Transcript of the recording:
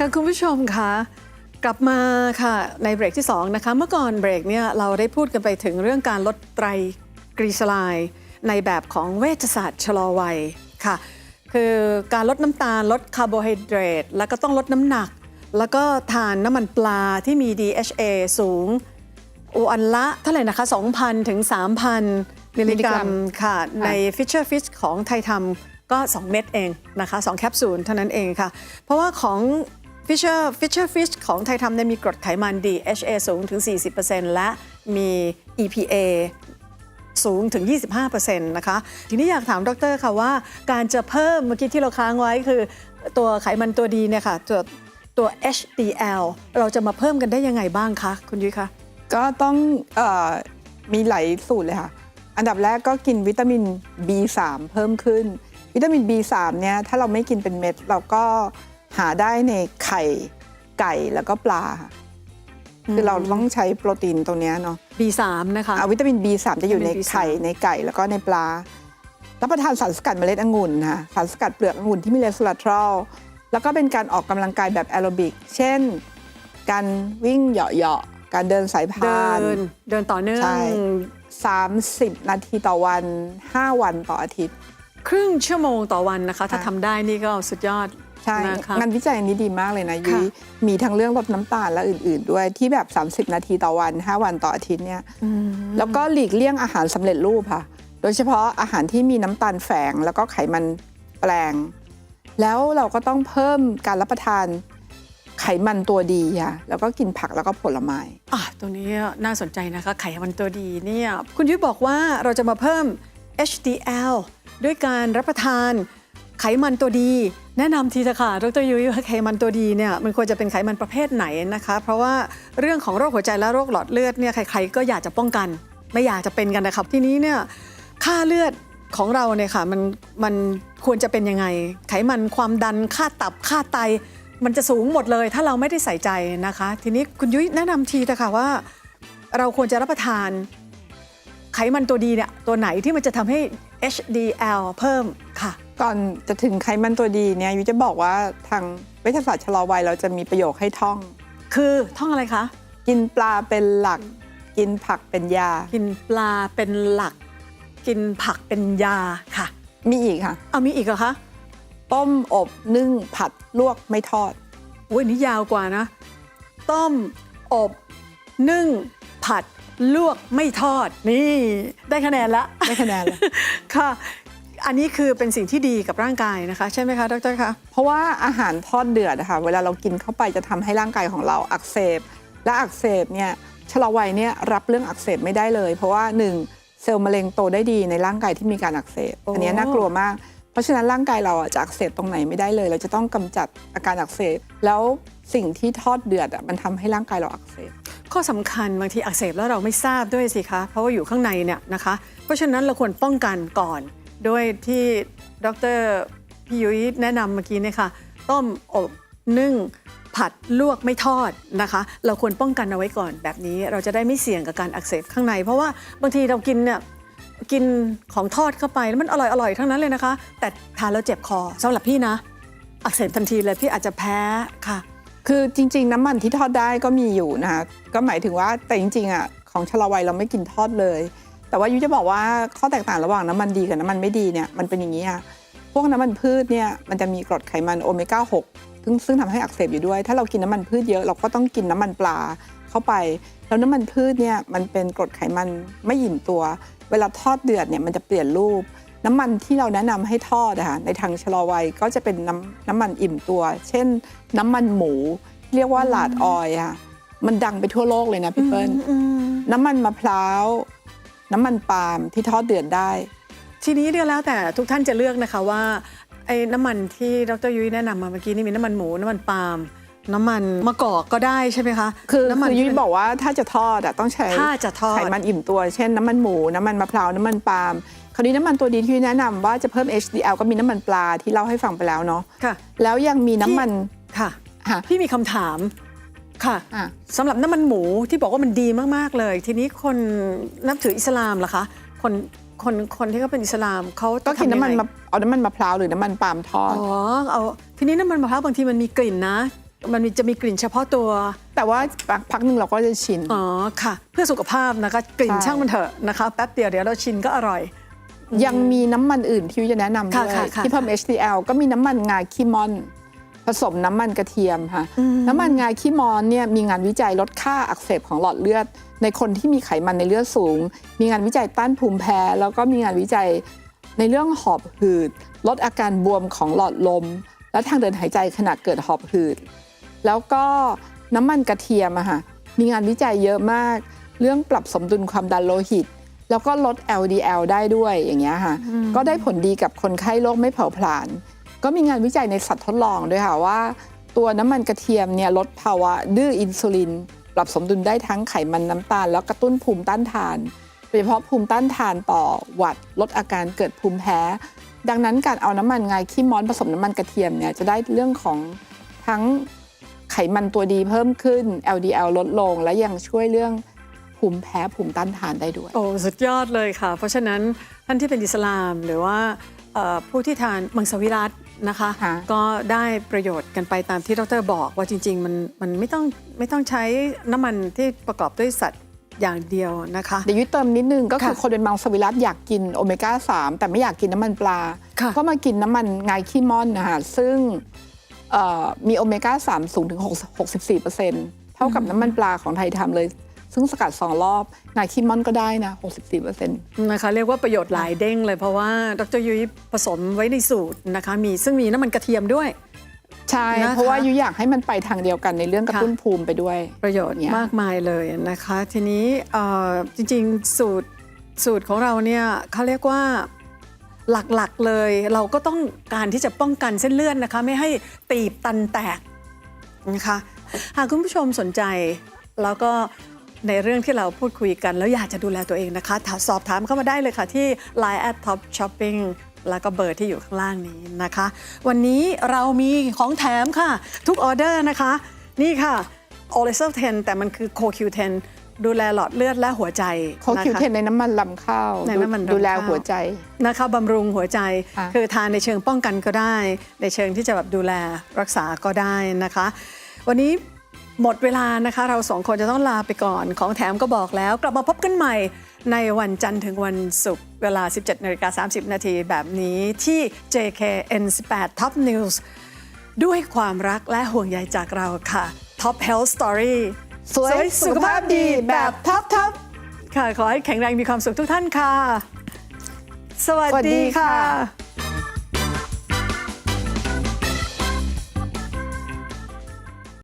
ค่ะคุณผู้ชมคะกลับมาค่ะในเบรกที่ 2 นะคะ เมื่อก่อนเบรกเนี่ยเราได้พูดกันไปถึงเรื่องการลดไตรกลีเซอไรด์ในแบบของเวชศาสตร์ชะลอวัยค่ะ คือการลดน้ำตาลลดคาร์โบไฮเดรตแล้วก็ต้องลดน้ำหนัก แล้วก็ทานน้ำมันปลาที่มี DHA สูงโออันละเท่าไหร่นะคะ 2,000 ถึง 3,000 มิลลิกรัมค่ะ ใน Fisher Fish ของไทยทำก็ 2 เม็ดเองนะคะ 2 แคปซูลเท่านั้นเองค่ะ เพราะว่าของ Fisher Fisher Fish ของไทยทำเนี่ยมีกรดไขมัน DHA สูงถึง 40%และมี EPA สูงถึง 25%นะคะ ทีนี้อยากถามดรค่ะว่า การจะเพิ่มเมื่อกี้ที่เราค้างไว้คือ ตัวไขมันตัวดีเนี่ยค่ะตัวตัว HDL เราจะมาเพิ่มกันได้ยังไงบ้างคะ คุณยุ้ยคะ ก็ต้องเออมีหลายสูตรเลยค่ะ อันดับแรกก็กินวิตามิน B3 เพิ่มขึ้น วิตามิน B3 เนี่ยถ้าเราไม่กินเป็นเม็ด เราก็ หาได้ในไข่ไก่แล้วก็ปลาค่ะคือเราต้องใช้โปรตีนตรงเนี้ยเนาะ B3 นะคะอะวิตามิน B3 จะอยู่ในวิตามิน B3 ไข่ในไก่แล้วก็ในปลารับประทานสารสกัดเมล็ดองุ่นค่ะสารสกัดเปลือกองุ่นที่มีเลสโลาทรอลแล้วก็เป็นการออกกำลังกายแบบแอโรบิก เช่น การวิ่งเหาะๆการเดินสายเดิพานนเดินต่อเนื่องใช่30นาทีต่อวัน 5 วันต่ออาทิตย์ ครึ่งชั่วโมงต่อวันนะคะ ถ้าค่ะทำได้นี่ก็สุดยอด ใช่นะคะงานวิจัยอันนี้ดีมากเลยนะค่ะยุ้ยมีทั้งเรื่องลดน้ำตาลและอื่น ๆ ด้วยที่แบบ 30 นาทีต่อวัน 5 วันต่ออาทิตย์เนี่ยอืมแล้วก็หลีกเลี่ยงอาหารสำเร็จรูปค่ะ โดยเฉพาะอาหารที่มีน้ำตาลแฝงแล้วก็ไขมันแปลง แล้วเราก็ต้องเพิ่มการรับประทานไขมันตัวดีค่ะแล้วก็กินผักแล้วก็ผลไม้อะตรงนี้น่าสนใจนะคะ ไขมันตัวดีเนี่ยคุณยุ้ยบอกว่าเราจะมาเพิ่ม HDL ด้วยการรับประทานไข มันตัวดี แนะนำทีเถอะค่ะ ดรยุ้ยว่าไขมันตัวดีเนี่ยมันควรจะเป็นไขมันประเภทไหนนะคะ เพราะว่าเรื่องของโรคหัวใจและโรคหลอดเลือดเนี่ยใครๆก็อยากจะป้องกัน ไม่อยากจะเป็นกันนะครับ ทีนี้เนี่ยค่าเลือดของเราเนี่ยค่ะมันมันควรจะเป็นยังไง ไขมันความดันค่าตับค่าไต มันจะสูงหมดเลย ถ้าเราไม่ได้ใส่ใจนะคะ ทีนี้คุณยุ้ยแนะนำทีเถอะค่ะว่า เราควรจะรับประทานไขมันตัวดีเนี่ยตัวไหนที่มันจะทำให้ HDL เพิ่มค่ะ ก่อนจะถึงไขมันตัวดีเนี่ยยุ้ยจะบอกว่าทางเวชศาสตร์ชะลอวัยเราจะมีประโยคให้ท่อง คือท่องอะไรคะ กินปลาเป็นหลัก กินผักเป็นยา กินปลาเป็นหลัก กินผักเป็นยาค่ะ มีอีกค่ะ เอามีอีกเหรอคะต้มอบนึ่งผัดลวกไม่ทอดโอ้ยอันนี้ยาวกว่านะ ต้มอบนึ่งผัดลวกไม่ทอด นี่ ได้คะแนนละได้คะแนนเลยค่ะ อันนี้คือเป็นสิ่งที่ดีกับร่างกายนะคะ ใช่ไหมคะดรคะเพราะว่าอาหารทอดเดือดนะคะเวลาเรากินเข้าไปจะทำให้ร่างกายของเราอักเสบ และอักเสบเนี่ยชะลอวัยเนี่ยรับเรื่องอักเสบไม่ได้เลย เพราะว่าหนึ่งเซลล์มะเร็งโตได้ดีในร่างกายที่มีการอักเสบโอ้อันเนี้ยน่ากลัวมาก เพราะฉะนั้นร่างกายเราอะจะอักเสบตรงไหนไม่ได้เลย เราจะต้องกำจัดอาการอักเสบ แล้วสิ่งที่ทอดเดือดอะมันทำให้ร่างกายเราอักเสบข้อสำคัญบางทีอักเสบแล้วเราไม่ทราบด้วยสิคะเพราะว่าอยู่ข้างในเนี่ยนะคะ เพราะฉะนั้นเราควรป้องกันก่อน ด้วยที่ดรพี่ยุ้ยแนะนำเมื่อกี้เนี่ยค่ะ ต้มอบนึ่งผัดลวกไม่ทอดนะคะ เราควรป้องกันเอาไว้ก่อนแบบนี้ เราจะได้ไม่เสี่ยงกับการอักเสบข้างใน เพราะว่าบางทีเรากินเนี่ยกินของทอดเข้าไปแล้วมันอร่อยอร่อยทั้งนั้นเลยนะคะ แต่ทานแล้วเจ็บคอสำหรับพี่นะ อักเสบทันทีเลยพี่อาจจะแพ้ค่ะ คือจริง ๆ น้ำมันที่ทอดได้ก็มีอยู่นะคะก็หมายถึงว่าแต่จริงๆอะของชะลอวัยเราไม่กินทอดเลย แต่ว่ายุ้ยจะบอกว่าข้อแตกต่างระหว่างน้ำมันดีกับน้ำมันไม่ดีเนี่ยมันเป็นอย่างนี้ค่ะพวกน้ำมันพืชเนี่ยมันจะมีกรดไขมันโอเมก้า6ซึ่งซึ่งทำให้อักเสบอยู่ด้วย ถ้าเรากินน้ำมันพืชเยอะเราก็ต้องกินน้ำมันปลาเข้าไป แล้วน้ำมันพืชเนี่ยมันเป็นกรดไขมันไม่อิ่มตัว เวลาทอดเดือดเนี่ยมันจะเปลี่ยนรูป น้ำมันที่เราแนะนำให้ทอดนะคะในทางชะลอวัยก็จะเป็นน้ำน้ำมันอิ่มตัว เช่น น้ำมันหมูที่เรียกว่าหลาดออยล์ค่ะมันดังไปทั่วโลกเลยนะพี่เปิ้ลอืมน้ำมันมะพร้าว น้ำมันปาล์มที่ทอดเดือดได้ ทีนี้เนี่ยแล้วแต่ทุกท่านจะเลือกนะคะว่าไอ้น้ำมันที่ดรยุ้ยแนะนำมาเมื่อกี้นี่มีน้ำมันหมูน้ำมันปาล์มน้ำมันมะกอกก็ได้ใช่ไหมคะคือน้ำมันคือยุ้ยที่บอกว่าถ้าจะทอดอะต้องใช้ถ้าจะทอดไขมันอิ่มตัว เช่นน้ำมันหมูน้ำมันมะพร้าวน้ำมันปาล์มคราวนี้น้ำมันตัวดีที่ยุ้ยแนะนำว่าจะเพิ่ม HDL ก็มีน้ำมันปลาที่เล่าให้ฟังไปแล้วเนาะค่ะแล้วยังมีน้ำมันค่ะค่ะพี่มีคำถาม ค่ะอะ สำหรับน้ำมันหมูที่บอกว่ามันดีมาก ๆ เลย ทีนี้คนนับถืออิสลามล่ะคะ คนคนคนที่เขาเป็นอิสลามเขาก็กินน้ำมันทำยังไงมะเอาน้ำมันมะพร้าวหรือน้ำมันปาล์มทอด อ๋อเอาทีนี้น้ำมันมะพร้าวบางทีมันมีกลิ่นนะ มันมีจะมีกลิ่นเฉพาะตัวแต่ว่าพักหนึ่งเราก็จะชิน อ๋อค่ะ เพื่อสุขภาพนะคะกลิ่นใช่ ช่างมันเถอะนะคะแป๊บเดียวเดี๋ยวเราชินก็อร่อย ยังมีน้ำมันอื่นที่วิวจะแนะนำด้วยค่ะค่ะ ที่เพิ่ม HDL ก็มีน้ำมันงาขี้ม่อน ผสมน้ำมันกระเทียมค่ะน้ำมันงาขี้มอนเนี่ยมีงานวิจัยลดค่าอักเสบของหลอดเลือด ในคนที่มีไขมันในเลือดสูง มีงานวิจัยต้านภูมิแพ้ แล้วก็มีงานวิจัยในเรื่องหอบหืด ลดอาการบวมของหลอดลม และทางเดินหายใจขณะเกิดหอบหืด แล้วก็น้ำมันกระเทียมอะค่ะมีงานวิจัยเยอะมาก เรื่องปรับสมดุลความดันโลหิต แล้วก็ลด LDL ได้ด้วยอย่างเงี้ยค่ะก็ได้ผลดีกับคนไข้โรคไม่เผาผลาญ ก็มีงานวิจัยในสัตว์ทดลองด้วยค่ะว่า ตัวน้ำมันกระเทียมเนี่ยลดภาวะดื้ออินซูลิน ปรับสมดุลได้ทั้งไขมันน้ำตาล แล้วกระตุ้นภูมิต้านทานโดยเฉพาะภูมิต้านทานต่อหวัดลดอาการเกิดภูมิแพ้ ดังนั้นการเอาน้ำมันงาขี้ม้อนผสมน้ำมันกระเทียมเนี่ยจะได้เรื่องของทั้งไขมันตัวดีเพิ่มขึ้น LDL ลดลง และยังช่วยเรื่องภูมิแพ้ภูมิต้านทานได้ด้วย โอ้ สุดยอดเลยค่ะ เพราะฉะนั้นท่านที่เป็นอิสลามหรือว่าผู้ที่ทานมังสวิรัต นะคะ ค่ะ ก็ได้ประโยชน์กันไปตามที่ดรบอกว่าจริง ๆ มันมันไม่ต้องไม่ต้องใช้น้ำมันที่ประกอบด้วยสัตว์อย่างเดียวนะคะ เดี๋ยวยุ้ยเติมนิดนึงก็คือค่ะคนเป็นมังสวิรัตอยากกินโอเมก้า 3 แต่ไม่อยากกินน้ำมันปลา ค่ะ ก็มากินน้ำมันงายขี้ม่อนนะคะซึ่งเอ่อมีโอเมก้า 3 สูงถึง64เท่ากับน้ำมันปลาของไทยทำเลย ซึ่งสกัด 2 รอบงายขี้ม่อนก็ได้นะ 64นะคะเรียกว่าประโยชน์หลายเด้งเลยเพราะว่าดรยุ้ยผสมไว้ในสูตรนะคะมีซึ่งมีน้ำมันกระเทียมด้วย ใช่ นะคะ เพราะว่ายุ้ยอยากให้มันไปทางเดียวกันในเรื่องกระตุ้นภูมิไปด้วย ประโยชน์เนี่ย มากมายเลยนะคะ ทีนี้เอ่อจริงๆสูตรสูตรของเราเนี่ยเขาเรียกว่าหลักๆเลย เราก็ต้องการที่จะป้องกันเส้นเลือดนะคะ ไม่ให้ตีบตันแตกนะคะหากคุณผู้ชมสนใจแล้วก็ ในเรื่องที่เราพูดคุยกัน แล้วอยากจะดูแลตัวเองนะคะถามสอบถามเข้ามาได้เลยค่ะที่ Line at Top Shopping แล้วก็เบอร์ที่อยู่ข้างล่างนี้นะคะ วันนี้เรามีของแถมค่ะ ทุกออเดอร์นะคะ นี่ค่ะ o l e s o 10 แต่มันคือ CoQ10 ดูแลหลอดเลือดและหัวใจเขาคิวนะคะเทนในน้ำมันลำข้าวในน้ำมันลำข้าวดูแลหัวใจนะคะบำรุงหัวใจค่ะคือทานในเชิงป้องกันก็ได้ ในเชิงที่จะแบบดูแลรักษาก็ได้นะคะ วันนี้ หมดเวลานะคะ เราสองคนจะต้องลาไปก่อน ของแถมก็บอกแล้ว กลับมาพบกันใหม่ในวันจันทร์ถึงวันศุกร์เวลา 17นาฬิกา30 นาทีแบบนี้ที่ JKN18 Top News ด้วยความรักและห่วงใยจากเราค่ะ Top Health Story สวยสุขภาพดีแบบท็อปทอปค่ะ ขอให้แข็งแรงมีความสุขทุกท่านค่ะ สวัสดีค่ะ